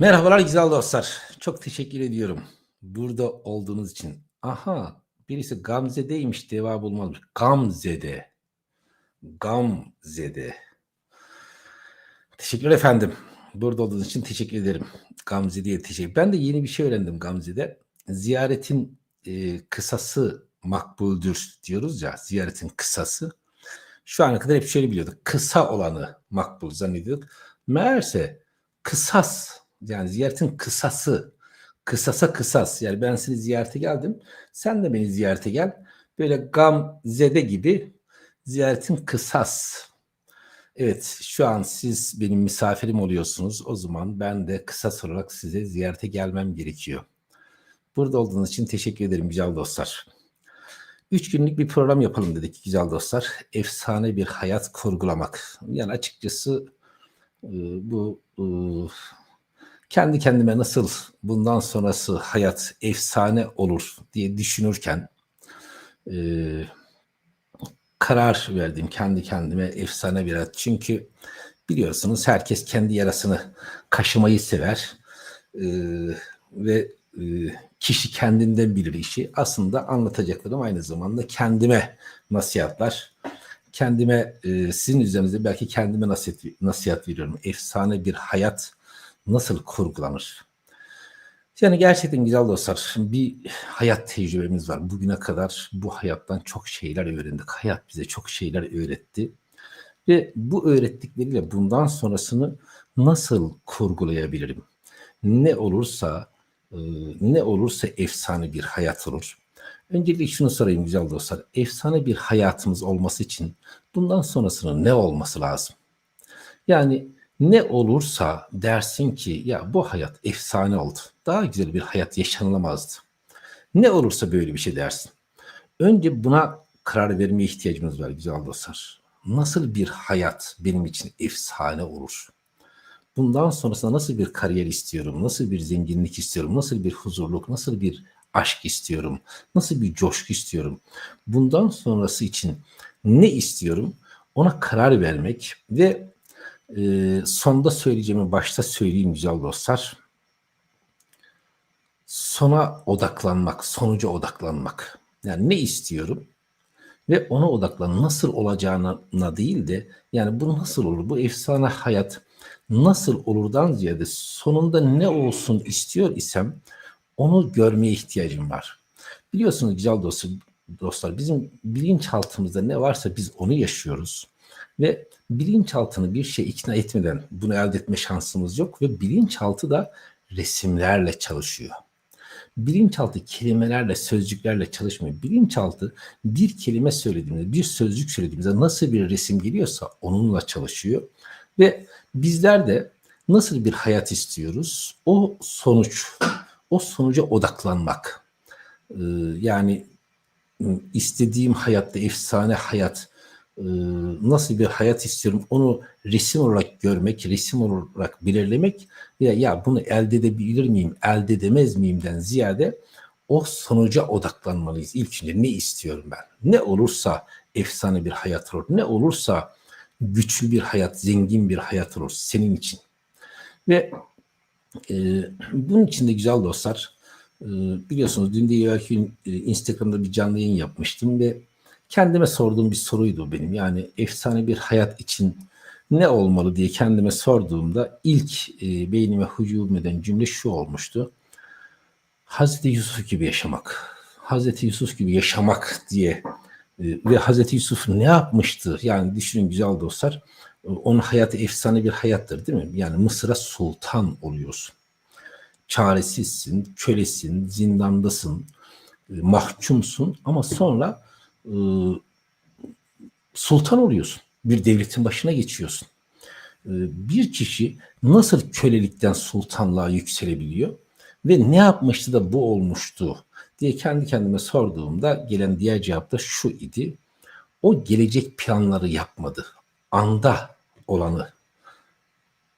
Merhabalar güzel dostlar. Çok teşekkür ediyorum. Burada olduğunuz için. Aha birisi Gamze'deymiş cevap bulmamış. Gamze'de. Gamze'de. Teşekkür efendim. Burada olduğunuz için teşekkür ederim. Gamze diye teşekkür. Ben de yeni bir şey öğrendim Gamze'de. Ziyaretin e, kısası makbuldür diyoruz ya. Ziyaretin kısası. Şu ana kadar hep şöyle biliyorduk. Kısa olanı makbul zannediyorduk. Meğerse kısas yani ziyaretin kısası kısasa kısas. Yani ben seni ziyarete geldim sen de beni ziyarete gel. Böyle gam zede gibi ziyaretin kısas. Evet şu an siz benim misafirim oluyorsunuz. O zaman ben de kısas olarak size ziyarete gelmem gerekiyor. Burada olduğunuz için teşekkür ederim güzel dostlar. Üç günlük bir program yapalım dedik güzel dostlar. Efsane bir hayat kurgulamak. Yani açıkçası e, bu e, kendi kendime nasıl bundan sonrası hayat efsane olur diye düşünürken e, karar verdim kendi kendime efsane bir hayat. Çünkü biliyorsunuz herkes kendi yarasını kaşımayı sever e, ve e, kişi kendinden bilir işi. Aslında anlatacaklarım aynı zamanda kendime nasihatler. Kendime e, sizin üzerinizde belki kendime nasihat, nasihat veriyorum. Efsane bir hayat nasıl kurgulanır? Yani gerçekten güzel dostlar bir hayat tecrübemiz var. Bugüne kadar bu hayattan çok şeyler öğrendik. Hayat bize çok şeyler öğretti. Ve bu öğrettikleriyle bundan sonrasını nasıl kurgulayabilirim? Ne olursa e, ne olursa efsane bir hayat olur. Öncelikle şunu sorayım güzel dostlar. Efsane bir hayatımız olması için bundan sonrasının ne olması lazım? Yani ne olursa dersin ki ya bu hayat efsane oldu. Daha güzel bir hayat yaşanılamazdı. Ne olursa böyle bir şey dersin. Önce buna karar vermeye ihtiyacımız var güzel dostlar. Nasıl bir hayat benim için efsane olur? Bundan sonrasında nasıl bir kariyer istiyorum? Nasıl bir zenginlik istiyorum? Nasıl bir huzurluk? Nasıl bir aşk istiyorum? Nasıl bir coşku istiyorum? Bundan sonrası için ne istiyorum? Ona karar vermek ve e, sonda söyleyeceğimi başta söyleyeyim güzel dostlar. Sona odaklanmak, sonuca odaklanmak. Yani ne istiyorum? Ve ona odaklan. Nasıl olacağına değil de yani bu nasıl olur? Bu efsane hayat nasıl olurdan ziyade sonunda ne olsun istiyor isem onu görmeye ihtiyacım var. Biliyorsunuz güzel dostlar, dostlar bizim bilinçaltımızda ne varsa biz onu yaşıyoruz. Ve bilinçaltını bir şey ikna etmeden bunu elde etme şansımız yok ve bilinçaltı da resimlerle çalışıyor. Bilinçaltı kelimelerle, sözcüklerle çalışmıyor. Bilinçaltı bir kelime söylediğimizde, bir sözcük söylediğimizde nasıl bir resim geliyorsa onunla çalışıyor. Ve bizler de nasıl bir hayat istiyoruz? O sonuç, o sonuca odaklanmak. Ee, yani istediğim hayatta efsane hayat, nasıl bir hayat istiyorum onu resim olarak görmek, resim olarak belirlemek ya, ya bunu elde edebilir miyim, elde edemez miyimden ziyade o sonuca odaklanmalıyız. İlk önce ne istiyorum ben? Ne olursa efsane bir hayat olur. Ne olursa güçlü bir hayat, zengin bir hayat olur senin için. Ve e, bunun için de güzel dostlar, e, biliyorsunuz dün de evvelki e, Instagram'da bir canlı yayın yapmıştım ve kendime sorduğum bir soruydu benim. Yani efsane bir hayat için ne olmalı diye kendime sorduğumda ilk e, beynime hücum eden cümle şu olmuştu. Hazreti Yusuf gibi yaşamak. Hazreti Yusuf gibi yaşamak diye e, ve Hazreti Yusuf ne yapmıştı? Yani düşünün güzel dostlar. Onun hayatı efsane bir hayattır değil mi? Yani Mısır'a sultan oluyorsun. Çaresizsin, kölesin, zindandasın, e, mahkumsun ama sonra e, sultan oluyorsun. Bir devletin başına geçiyorsun. E, bir kişi nasıl kölelikten sultanlığa yükselebiliyor ve ne yapmıştı da bu olmuştu diye kendi kendime sorduğumda gelen diğer cevap da şu idi. O gelecek planları yapmadı. Anda olanı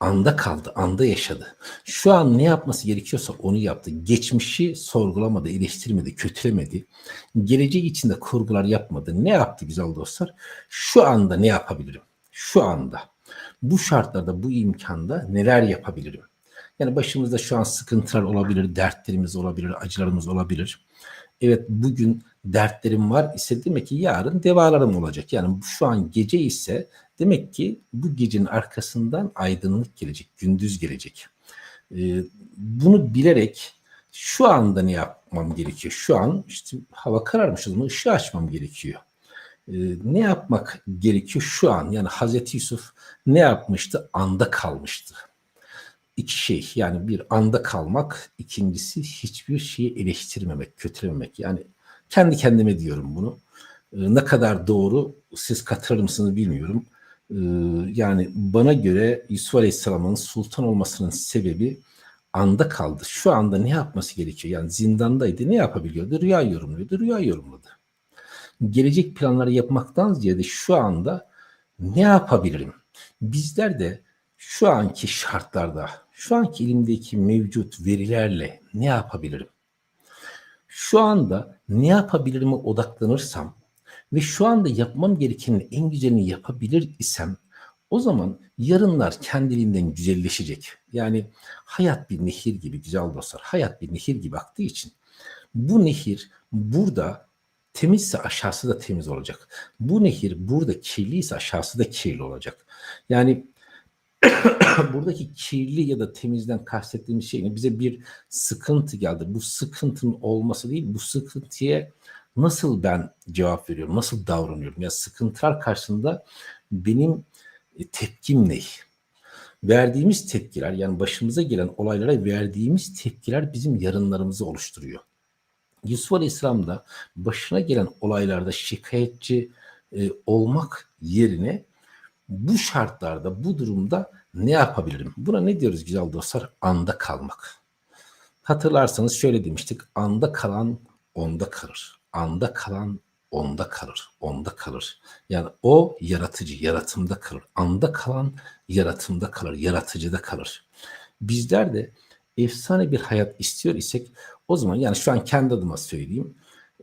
anda kaldı, anda yaşadı. Şu an ne yapması gerekiyorsa onu yaptı. Geçmişi sorgulamadı, eleştirmedi, kötülemedi. Gelecek içinde kurgular yapmadı. Ne yaptı güzel dostlar? Şu anda ne yapabilirim? Şu anda. Bu şartlarda, bu imkanda neler yapabilirim? Yani başımızda şu an sıkıntılar olabilir, dertlerimiz olabilir, acılarımız olabilir. Evet bugün dertlerim var ise demek ki yarın devalarım olacak. Yani şu an gece ise demek ki bu gecenin arkasından aydınlık gelecek, gündüz gelecek. Ee, bunu bilerek şu anda ne yapmam gerekiyor? Şu an işte hava kararmış o zaman ışığı açmam gerekiyor. Ee, ne yapmak gerekiyor şu an? Yani Hazreti Yusuf ne yapmıştı? Anda kalmıştı. İki şey yani bir anda kalmak, ikincisi hiçbir şeyi eleştirmemek, kötülememek. Yani kendi kendime diyorum bunu. Ee, ne kadar doğru siz katılır mısınız bilmiyorum. Ee, yani bana göre Yusuf Aleyhisselam'ın sultan olmasının sebebi anda kaldı. Şu anda ne yapması gerekiyor? Yani zindandaydı. Ne yapabiliyordu? Rüya yorumluyordu. Rüya yorumladı. Gelecek planları yapmaktan ziyade şu anda ne yapabilirim? Bizler de şu anki şartlarda, şu anki elimdeki mevcut verilerle ne yapabilirim? Şu anda ne yapabilirime odaklanırsam ve şu anda yapmam gerekenin en güzelini yapabilir isem o zaman yarınlar kendiliğinden güzelleşecek. Yani hayat bir nehir gibi güzel dostlar. Hayat bir nehir gibi aktığı için bu nehir burada temizse aşağısı da temiz olacak. Bu nehir burada kirliyse aşağısı da kirli olacak. Yani buradaki kirli ya da temizden kastettiğimiz şey? Bize bir sıkıntı geldi. Bu sıkıntının olması değil, bu sıkıntıya nasıl ben cevap veriyorum, nasıl davranıyorum? Ya sıkıntılar karşısında benim e, tepkim ne? Verdiğimiz tepkiler yani başımıza gelen olaylara verdiğimiz tepkiler bizim yarınlarımızı oluşturuyor. Yusuf Aleyhisselam da başına gelen olaylarda şikayetçi e, olmak yerine bu şartlarda, bu durumda ne yapabilirim? Buna ne diyoruz güzel dostlar? Anda kalmak. Hatırlarsanız şöyle demiştik. Anda kalan onda kalır. Anda kalan onda kalır. Onda kalır. Yani o yaratıcı, yaratımda kalır. Anda kalan yaratımda kalır. Yaratıcıda kalır. Bizler de efsane bir hayat istiyor isek o zaman yani şu an kendi adıma söyleyeyim.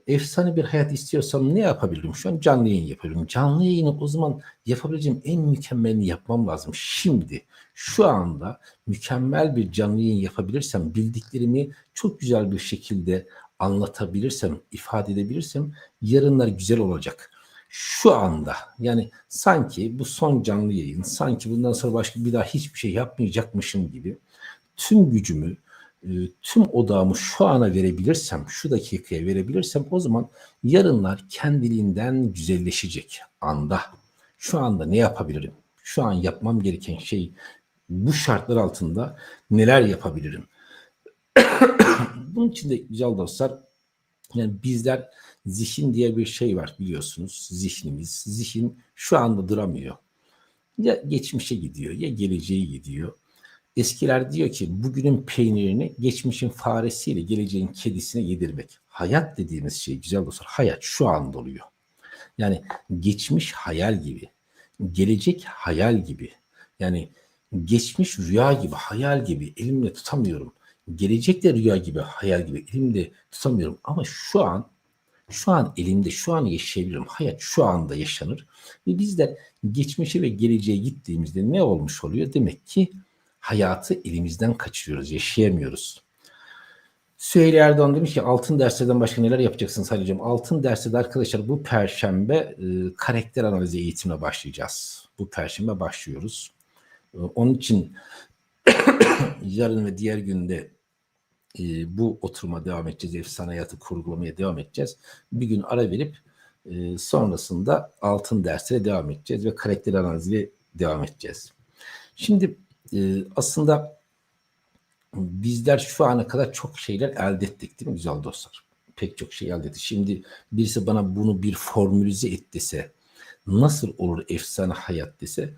Efsane bir hayat istiyorsam ne yapabilirim? Şu an canlı yayın yapıyorum. Canlı yayını o zaman yapabileceğim en mükemmelini yapmam lazım. Şimdi şu anda mükemmel bir canlı yayın yapabilirsem, bildiklerimi çok güzel bir şekilde anlatabilirsem, ifade edebilirsem yarınlar güzel olacak. Şu anda yani sanki bu son canlı yayın, sanki bundan sonra başka bir daha hiçbir şey yapmayacakmışım gibi tüm gücümü, e, tüm odağımı şu ana verebilirsem, şu dakikaya verebilirsem o zaman yarınlar kendiliğinden güzelleşecek anda. Şu anda ne yapabilirim? Şu an yapmam gereken şey bu şartlar altında neler yapabilirim? Bunun için de güzel dostlar yani bizler zihin diye bir şey var biliyorsunuz. Zihnimiz. Zihin şu anda duramıyor. Ya geçmişe gidiyor ya geleceğe gidiyor. Eskiler diyor ki bugünün peynirini geçmişin faresiyle geleceğin kedisine yedirmek. Hayat dediğimiz şey güzel dostlar. Hayat şu anda oluyor. Yani geçmiş hayal gibi. Gelecek hayal gibi. Yani geçmiş rüya gibi, hayal gibi elimle tutamıyorum. Gelecek de rüya gibi, hayal gibi elimde tutamıyorum. Ama şu an, şu an elimde, şu an yaşayabilirim. Hayat şu anda yaşanır. Ve biz de geçmişe ve geleceğe gittiğimizde ne olmuş oluyor? Demek ki hayatı elimizden kaçırıyoruz, yaşayamıyoruz. Süheyli Erdoğan demiş ki altın derslerden başka neler yapacaksınız Halil Hocam? Altın derslerde arkadaşlar bu perşembe e, karakter analizi eğitimine başlayacağız. Bu perşembe başlıyoruz. E, onun için yarın ve diğer günde e, bu oturuma devam edeceğiz. Efsane hayatı kurgulamaya devam edeceğiz. Bir gün ara verip e, sonrasında altın derslere devam edeceğiz ve karakter analiziyle devam edeceğiz. Şimdi e, aslında bizler şu ana kadar çok şeyler elde ettik değil mi güzel dostlar? Pek çok şey elde ettik. Şimdi birisi bana bunu bir formülize et dese nasıl olur efsane hayat dese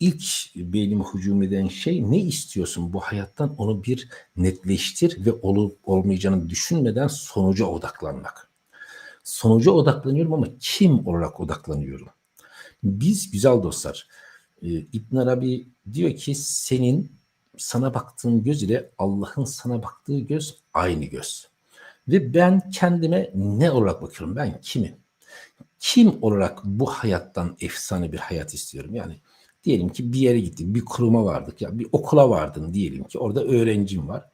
ilk beynime hücum eden şey ne istiyorsun bu hayattan onu bir netleştir ve olup olmayacağını düşünmeden sonuca odaklanmak. Sonuca odaklanıyorum ama kim olarak odaklanıyorum? Biz güzel dostlar İbn Arabi diyor ki senin sana baktığın göz ile Allah'ın sana baktığı göz aynı göz. Ve ben kendime ne olarak bakıyorum? Ben kimim? Kim olarak bu hayattan efsane bir hayat istiyorum? Yani Diyelim ki bir yere gittin, bir kuruma vardık ya bir okula vardın diyelim ki orada öğrencim var.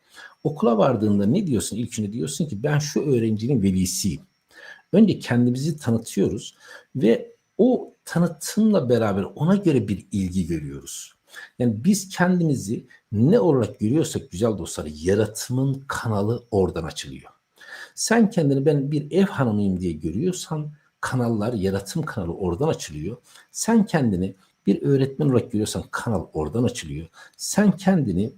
Okula vardığında ne diyorsun? İlk önce diyorsun ki ben şu öğrencinin velisiyim. Önce kendimizi tanıtıyoruz ve o tanıtımla beraber ona göre bir ilgi görüyoruz. Yani biz kendimizi ne olarak görüyorsak güzel dostlar yaratımın kanalı oradan açılıyor. Sen kendini ben bir ev hanımıyım diye görüyorsan kanallar, yaratım kanalı oradan açılıyor. Sen kendini bir öğretmen olarak görüyorsan kanal oradan açılıyor. Sen kendini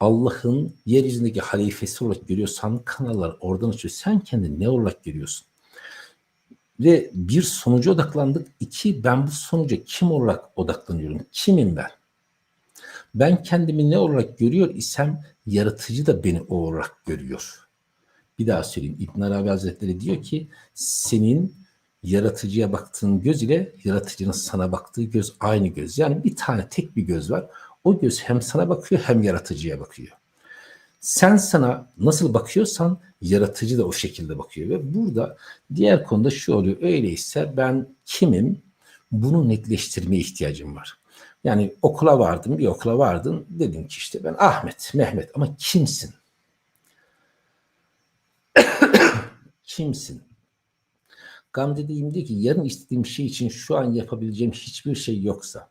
Allah'ın yeryüzündeki halifesi olarak görüyorsan kanallar oradan açılıyor. Sen kendini ne olarak görüyorsun? Ve bir sonuca odaklandık. İki, ben bu sonuca kim olarak odaklanıyorum? Kimim ben? Ben kendimi ne olarak görüyor isem yaratıcı da beni o olarak görüyor. Bir daha söyleyeyim. İbn Arabi Hazretleri diyor ki senin yaratıcıya baktığın göz ile yaratıcının sana baktığı göz aynı göz. Yani bir tane tek bir göz var. O göz hem sana bakıyor hem yaratıcıya bakıyor. Sen sana nasıl bakıyorsan yaratıcı da o şekilde bakıyor ve burada diğer konuda şu oluyor. Öyleyse ben kimim? Bunu netleştirmeye ihtiyacım var. Yani okula vardın, bir okula vardın. Dedin ki işte ben Ahmet, Mehmet ama kimsin? kimsin? Gamze diyor ki yarın istediğim şey için şu an yapabileceğim hiçbir şey yoksa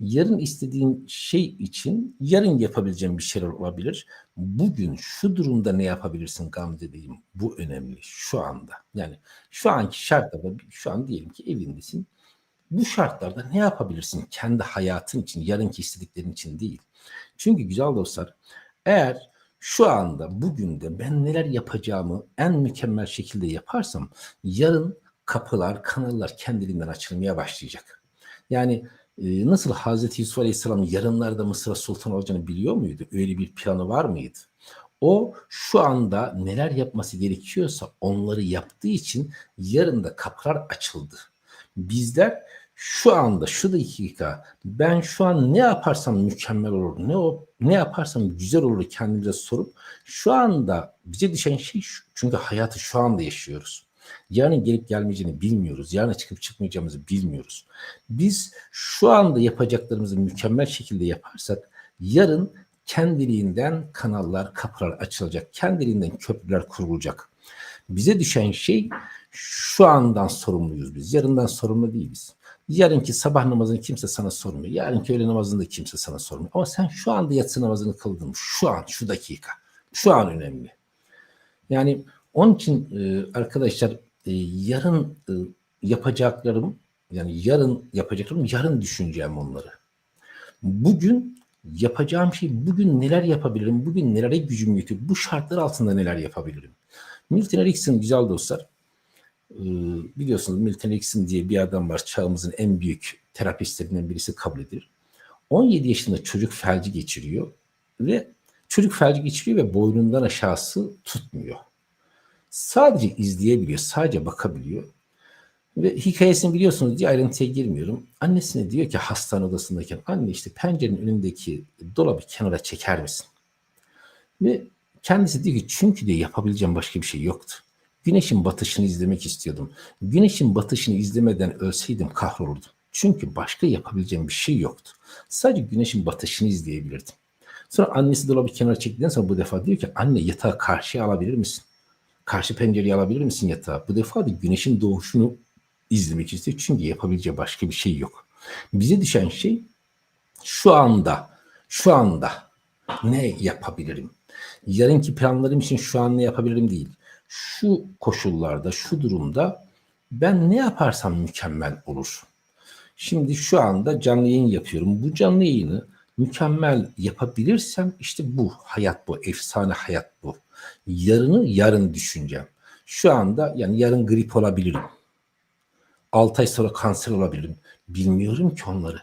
yarın istediğim şey için yarın yapabileceğim bir şeyler olabilir. Bugün şu durumda ne yapabilirsin Gamze diyeyim. Bu önemli şu anda. Yani şu anki şartlarda şu an diyelim ki evindesin. Bu şartlarda ne yapabilirsin kendi hayatın için, yarınki istediklerin için değil. Çünkü güzel dostlar eğer şu anda bugün de ben neler yapacağımı en mükemmel şekilde yaparsam yarın kapılar, kanallar kendiliğinden açılmaya başlayacak. Yani e, nasıl Hazreti Yusuf Aleyhisselam yarınlarda Mısır'a sultan olacağını biliyor muydu? Öyle bir planı var mıydı? O şu anda neler yapması gerekiyorsa onları yaptığı için yarın da kapılar açıldı. Bizler şu anda şu dakika ben şu an ne yaparsam mükemmel olur ne o ne yaparsam güzel olur kendimize sorup şu anda bize düşen şey şu, çünkü hayatı şu anda yaşıyoruz. Yarın gelip gelmeyeceğini bilmiyoruz. Yarın çıkıp çıkmayacağımızı bilmiyoruz. Biz şu anda yapacaklarımızı mükemmel şekilde yaparsak yarın kendiliğinden kanallar, kapılar açılacak. Kendiliğinden köprüler kurulacak. Bize düşen şey şu andan sorumluyuz biz. Yarından sorumlu değiliz. Yarınki sabah namazını kimse sana sormuyor. Yarınki öğle namazını da kimse sana sormuyor. Ama sen şu anda yatsı namazını kıldın. Şu an, şu dakika. Şu an önemli. Yani onun için e, arkadaşlar e, yarın e, yapacaklarım yani yarın yapacaklarım yarın düşüneceğim onları. Bugün yapacağım şey bugün neler yapabilirim? Bugün nelere gücüm yetiyor? Bu şartlar altında neler yapabilirim? Milton Erickson güzel dostlar. E, biliyorsunuz Milton Erickson diye bir adam var. Çağımızın en büyük terapistlerinden birisi kabul edilir. 17 yaşında çocuk felci geçiriyor ve çocuk felci geçiriyor ve boynundan aşağısı tutmuyor sadece izleyebiliyor, sadece bakabiliyor. Ve hikayesini biliyorsunuz diye ayrıntıya girmiyorum. Annesine diyor ki hastane odasındayken anne işte pencerenin önündeki dolabı kenara çeker misin? Ve kendisi diyor ki çünkü de yapabileceğim başka bir şey yoktu. Güneşin batışını izlemek istiyordum. Güneşin batışını izlemeden ölseydim kahrolurdum. Çünkü başka yapabileceğim bir şey yoktu. Sadece güneşin batışını izleyebilirdim. Sonra annesi dolabı kenara çektikten sonra bu defa diyor ki anne yatağı karşıya alabilir misin? Karşı pencereyi alabilir misin yatağa? Bu defa da güneşin doğuşunu izlemek istiyor. Çünkü yapabileceği başka bir şey yok. Bize düşen şey şu anda, şu anda ne yapabilirim? Yarınki planlarım için şu an ne yapabilirim değil. Şu koşullarda, şu durumda ben ne yaparsam mükemmel olur. Şimdi şu anda canlı yayın yapıyorum. Bu canlı yayını mükemmel yapabilirsem işte bu hayat bu, efsane hayat bu. Yarını yarın düşüneceğim. Şu anda yani yarın grip olabilirim. 6 ay sonra kanser olabilirim. Bilmiyorum ki onları.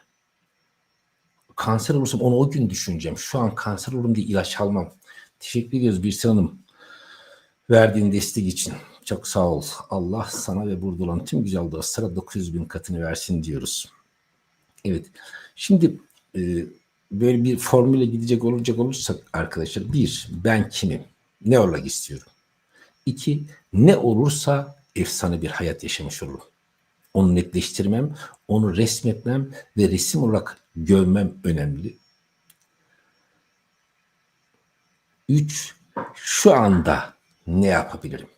Kanser olursam onu o gün düşüneceğim. Şu an kanser olurum diye ilaç almam. Teşekkür ediyoruz bir Hanım. Verdiğin destek için. Çok sağ ol. Allah sana ve burada olan tüm güzel dostlara 900 bin katını versin diyoruz. Evet. Şimdi e, böyle bir formüle gidecek olacak olursak arkadaşlar bir ben kimim? Ne olmak istiyorum? İki ne olursa efsane bir hayat yaşamış olurum. Onu netleştirmem, onu resmetmem ve resim olarak görmem önemli. Üç, şu anda ne yapabilirim?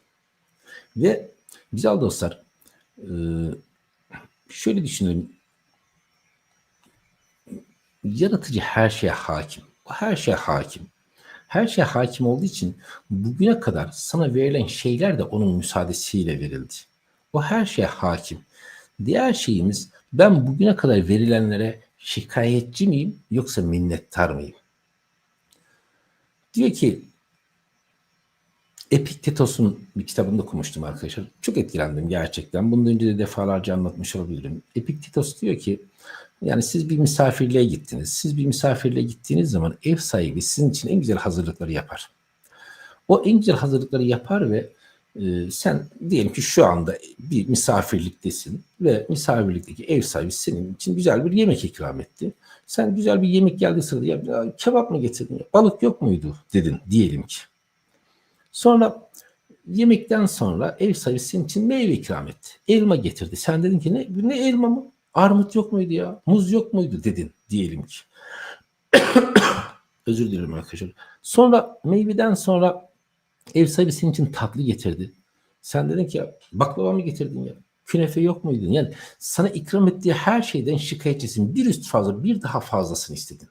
Ve güzel dostlar, e, şöyle düşünelim. Yaratıcı her şeye hakim. Her şeye hakim. Her şeye hakim olduğu için bugüne kadar sana verilen şeyler de onun müsaadesiyle verildi. O her şeye hakim. Diğer şeyimiz ben bugüne kadar verilenlere şikayetçi miyim yoksa minnettar mıyım? Diyor ki Epiktetos'un bir kitabında okumuştum arkadaşlar. Çok etkilendim gerçekten. Bundan önce de defalarca anlatmış olabilirim. Epiktetos diyor ki yani siz bir misafirliğe gittiniz. Siz bir misafirliğe gittiğiniz zaman ev sahibi sizin için en güzel hazırlıkları yapar. O en güzel hazırlıkları yapar ve e, sen diyelim ki şu anda bir misafirliktesin ve misafirlikteki ev sahibi senin için güzel bir yemek ikram etti. Sen güzel bir yemek geldi sırada ya, ya kebap mı getirdin ya balık yok muydu dedin diyelim ki. Sonra yemekten sonra ev sahibi senin için meyve ikram etti. Elma getirdi. Sen dedin ki ne, ne elma mı? Armut yok muydu ya? Muz yok muydu dedin diyelim ki. Özür dilerim arkadaşlar. Sonra meyveden sonra ev sahibi senin için tatlı getirdi. Sen dedin ki baklava mı getirdin ya? Künefe yok muydu? Yani sana ikram ettiği her şeyden şikayetçisin. Bir üst fazla bir daha fazlasını istedin.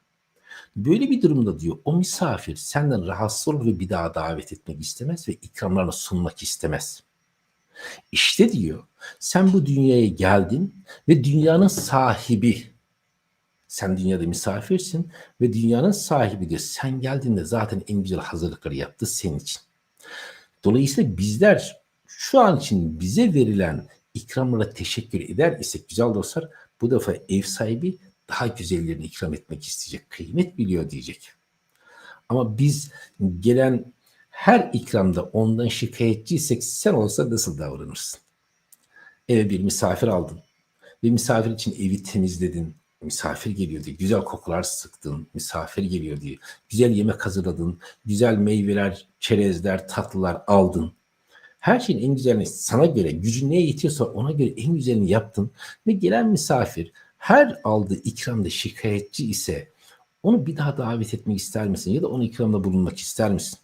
Böyle bir durumda diyor o misafir senden rahatsız olur ve bir daha davet etmek istemez ve ikramlarını sunmak istemez. İşte diyor sen bu dünyaya geldin ve dünyanın sahibi sen dünyada misafirsin ve dünyanın sahibi diyor. Sen geldiğinde zaten en güzel hazırlıkları yaptı senin için. Dolayısıyla bizler şu an için bize verilen ikramlara teşekkür eder isek güzel dostlar bu defa ev sahibi daha güzellerini ikram etmek isteyecek. Kıymet biliyor diyecek. Ama biz gelen her ikramda ondan şikayetçiysek sen olsa nasıl davranırsın? Eve bir misafir aldın ve misafir için evi temizledin. Misafir geliyor diye güzel kokular sıktın. Misafir geliyor diye güzel yemek hazırladın. Güzel meyveler, çerezler, tatlılar aldın. Her şeyin en güzelini sana göre gücün neye yetiyorsa ona göre en güzelini yaptın. Ve gelen misafir her aldığı ikramda şikayetçi ise onu bir daha davet etmek ister misin? Ya da onun ikramda bulunmak ister misin?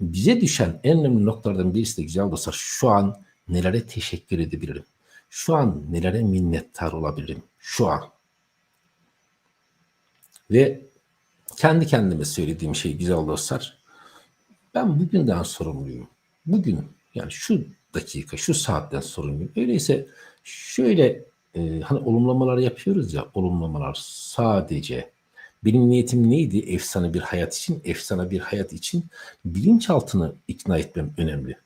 Bize düşen en önemli noktalardan birisi de güzel dostlar şu an nelere teşekkür edebilirim? Şu an nelere minnettar olabilirim? Şu an. Ve kendi kendime söylediğim şey güzel dostlar. Ben bugünden sorumluyum. Bugün yani şu dakika, şu saatten sorumluyum. Öyleyse şöyle e, hani olumlamalar yapıyoruz ya, olumlamalar sadece benim niyetim neydi? Efsane bir hayat için, efsane bir hayat için bilinçaltını ikna etmem önemli.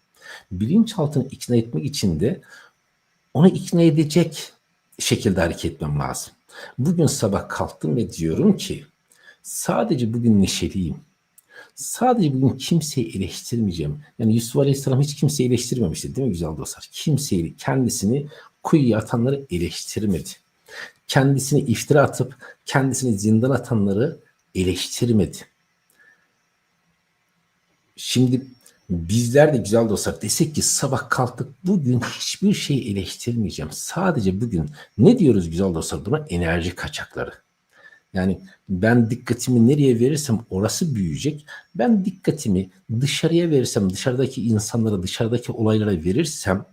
Bilinçaltını ikna etmek için de onu ikna edecek şekilde hareket etmem lazım. Bugün sabah kalktım ve diyorum ki sadece bugün neşeliyim. Sadece bugün kimseyi eleştirmeyeceğim. Yani Yusuf Aleyhisselam hiç kimseyi eleştirmemişti değil mi güzel dostlar? Kimseyi, kendisini kuyuya atanları eleştirmedi. Kendisini iftira atıp kendisini zindan atanları eleştirmedi. Şimdi bizler de güzel dostlar desek ki sabah kalktık bugün hiçbir şey eleştirmeyeceğim. Sadece bugün ne diyoruz güzel dostlar buna enerji kaçakları. Yani ben dikkatimi nereye verirsem orası büyüyecek. Ben dikkatimi dışarıya verirsem, dışarıdaki insanlara, dışarıdaki olaylara verirsem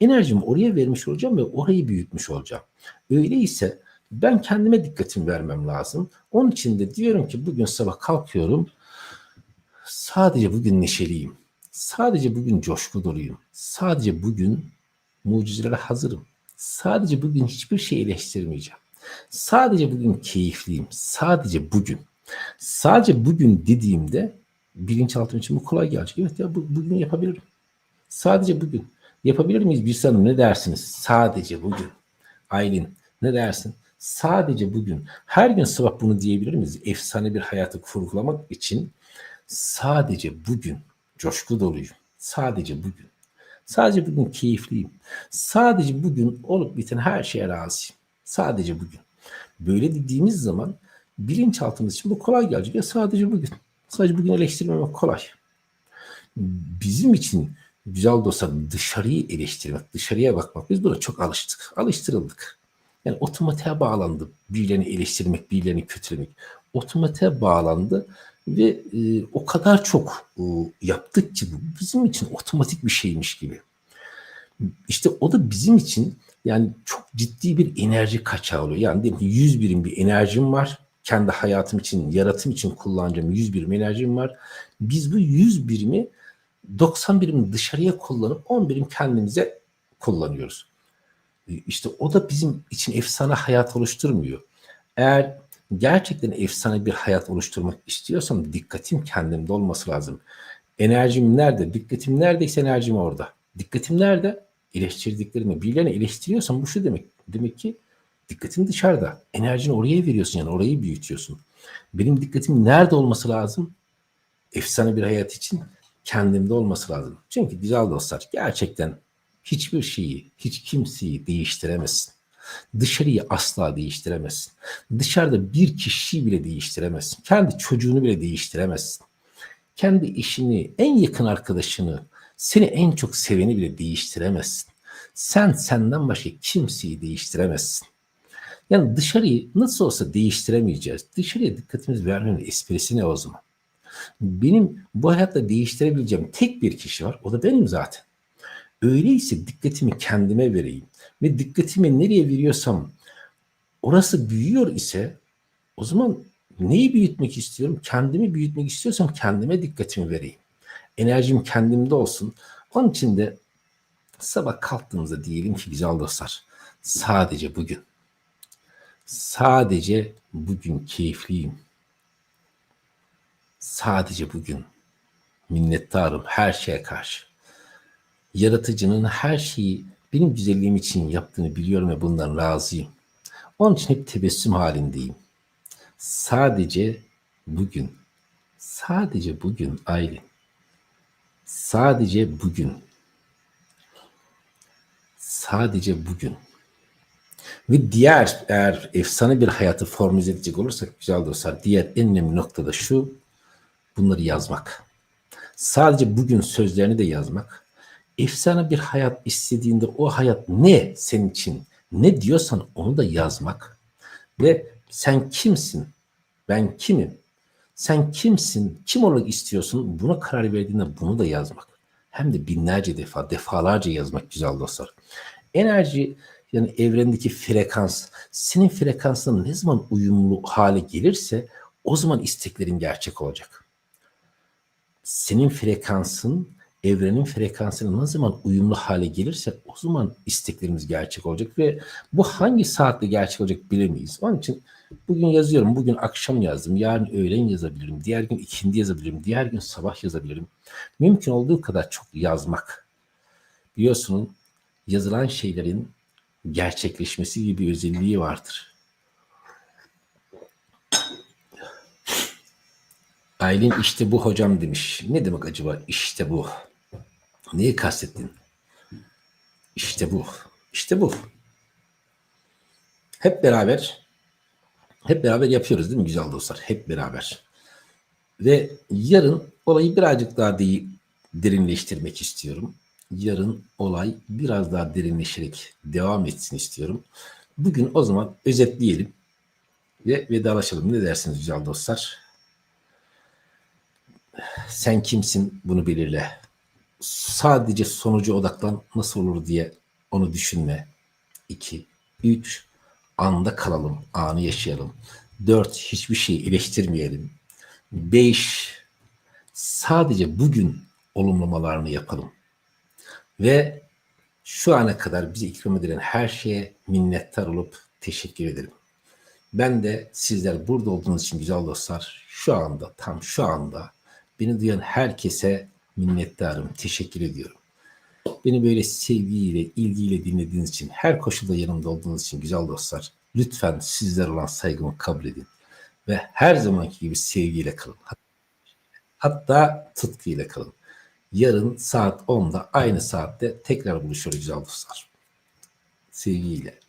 enerjimi oraya vermiş olacağım ve orayı büyütmüş olacağım. Öyleyse ben kendime dikkatimi vermem lazım. Onun için de diyorum ki bugün sabah kalkıyorum. Sadece bugün neşeliyim. Sadece bugün coşku doluyum. Sadece bugün mucizelere hazırım. Sadece bugün hiçbir şey eleştirmeyeceğim. Sadece bugün keyifliyim. Sadece bugün. Sadece bugün dediğimde bilinçaltım için bu kolay gelecek. Evet ya bu, bugün yapabilirim. Sadece bugün. Yapabilir miyiz bir sanım ne dersiniz? Sadece bugün. Aylin ne dersin? Sadece bugün. Her gün sabah bunu diyebilir miyiz? Efsane bir hayatı kurgulamak için sadece bugün coşku doluyum. Sadece bugün. Sadece bugün keyifliyim. Sadece bugün olup biten her şeye razıyım. Sadece bugün. Böyle dediğimiz zaman bilinçaltımız için bu kolay gelecek. Ya sadece bugün. Sadece bugün eleştirmemek kolay. Bizim için güzel dostlar dışarıyı eleştirmek, dışarıya bakmak. Biz buna çok alıştık. Alıştırıldık. Yani otomatiğe bağlandı. Birilerini eleştirmek, birilerini kötülemek. Otomatiğe bağlandı ve e, o kadar çok e, yaptık ki bu bizim için otomatik bir şeymiş gibi. İşte o da bizim için yani çok ciddi bir enerji kaçağı oluyor. Yani diyelim ki 100 birim bir enerjim var. Kendi hayatım için, yaratım için kullanacağım 100 birim enerjim var. Biz bu 100 birimi 90 birim dışarıya kullanıp 10 birim kendimize kullanıyoruz. İşte o da bizim için efsane hayat oluşturmuyor. Eğer gerçekten efsane bir hayat oluşturmak istiyorsam dikkatim kendimde olması lazım. Enerjim nerede? Dikkatim neredeyse enerjim orada. Dikkatim nerede? Eleştirdiklerimi. Birilerini eleştiriyorsam bu şu demek. Demek ki dikkatin dışarıda. Enerjini oraya veriyorsun yani orayı büyütüyorsun. Benim dikkatim nerede olması lazım? Efsane bir hayat için kendimde olması lazım. Çünkü güzel dostlar gerçekten hiçbir şeyi, hiç kimseyi değiştiremezsin. Dışarıyı asla değiştiremezsin. Dışarıda bir kişiyi bile değiştiremezsin. Kendi çocuğunu bile değiştiremezsin. Kendi işini, en yakın arkadaşını, seni en çok seveni bile değiştiremezsin. Sen senden başka kimseyi değiştiremezsin. Yani dışarıyı nasıl olsa değiştiremeyeceğiz. Dışarıya dikkatimiz vermenin esprisi ne o zaman? Benim bu hayatta değiştirebileceğim tek bir kişi var. O da benim zaten. Öyleyse dikkatimi kendime vereyim. Ve dikkatimi nereye veriyorsam orası büyüyor ise o zaman neyi büyütmek istiyorum? Kendimi büyütmek istiyorsam kendime dikkatimi vereyim. Enerjim kendimde olsun. Onun için de sabah kalktığımızda diyelim ki güzel dostlar sadece bugün sadece bugün keyifliyim. Sadece bugün minnettarım her şeye karşı. Yaratıcının her şeyi benim güzelliğim için yaptığını biliyorum ve bundan razıyım. Onun için hep tebessüm halindeyim. Sadece bugün, sadece bugün Aylin, sadece bugün, sadece bugün. Ve diğer eğer efsane bir hayatı formüle edecek olursak güzel dostlar diğer en önemli nokta da şu bunları yazmak. Sadece bugün sözlerini de yazmak. Efsane bir hayat istediğinde o hayat ne senin için ne diyorsan onu da yazmak. Ve sen kimsin? Ben kimim? Sen kimsin? Kim olmak istiyorsun? Buna karar verdiğinde bunu da yazmak. Hem de binlerce defa, defalarca yazmak güzel dostlar. Enerji yani evrendeki frekans senin frekansına ne zaman uyumlu hale gelirse o zaman isteklerin gerçek olacak. Senin frekansın evrenin frekansına ne zaman uyumlu hale gelirse o zaman isteklerimiz gerçek olacak ve bu hangi saatte gerçek olacak bilemeyiz. Onun için bugün yazıyorum. Bugün akşam yazdım. Yarın öğlen yazabilirim. Diğer gün ikindi yazabilirim. Diğer gün sabah yazabilirim. Mümkün olduğu kadar çok yazmak. Biliyorsunuz yazılan şeylerin gerçekleşmesi gibi bir özelliği vardır. Aylin işte bu hocam demiş. Ne demek acaba işte bu? Neyi kastettin? İşte bu. İşte bu. Hep beraber hep beraber yapıyoruz değil mi güzel dostlar? Hep beraber. Ve yarın olayı birazcık daha değil, derinleştirmek istiyorum. Yarın olay biraz daha derinleşerek devam etsin istiyorum. Bugün o zaman özetleyelim ve vedalaşalım. Ne dersiniz güzel dostlar? Sen kimsin bunu belirle. Sadece sonucu odaklan nasıl olur diye onu düşünme. 2, 3, anda kalalım, anı yaşayalım. 4, hiçbir şeyi eleştirmeyelim. 5, sadece bugün olumlamalarını yapalım. Ve şu ana kadar bize ikram edilen her şeye minnettar olup teşekkür ederim. Ben de sizler burada olduğunuz için güzel dostlar şu anda tam şu anda beni duyan herkese minnettarım. Teşekkür ediyorum. Beni böyle sevgiyle, ilgiyle dinlediğiniz için, her koşulda yanımda olduğunuz için güzel dostlar, lütfen sizler olan saygımı kabul edin. Ve her zamanki gibi sevgiyle kalın. Hatta tutkuyla kalın. Yarın saat 10'da aynı saatte tekrar buluşuyoruz güzel dostlar. Sevgiyle.